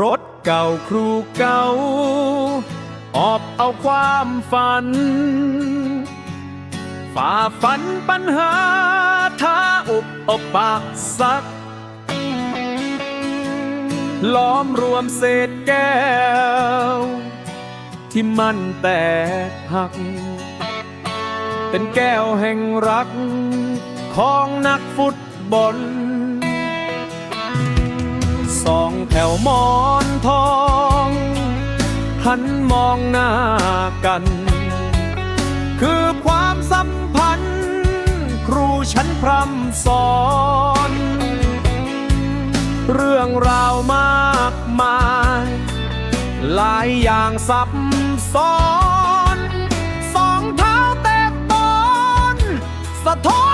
รถเก่าครูเก่า ออบเอาความฝัน ฝ่าฟันปัญหาท้าอุปอปากสัก ล้อมรวมเศษแก้ว ที่มันแตกหัก เป็นแก้วแห่งรัก ของนักฟุตบอล สองแถวมอนทอง หันมองหน้ากัน คือความสัมพันธ์ ครูฉันพรำสอน เรื่องราวมากมาย หลายอย่างซับซ้อน สองเท้าแตกตอนสะท้อน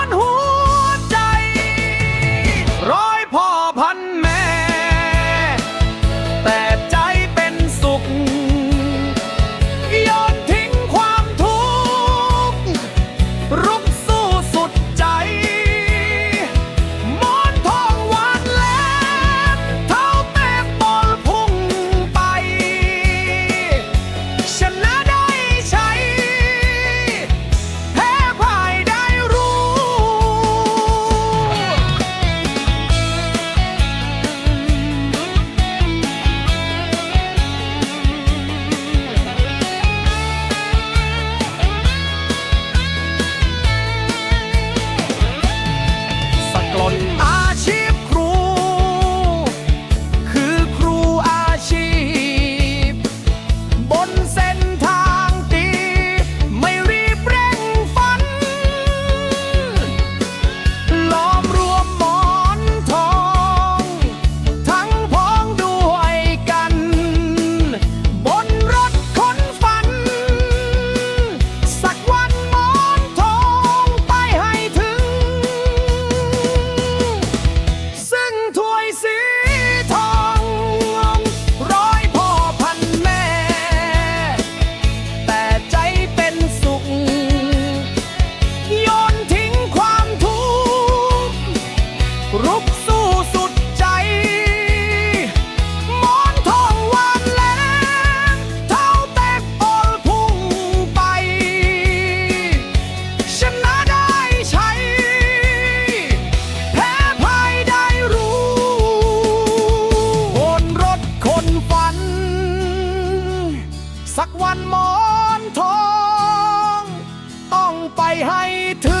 สักวันหมอนทอง ต้องไปให้ถึง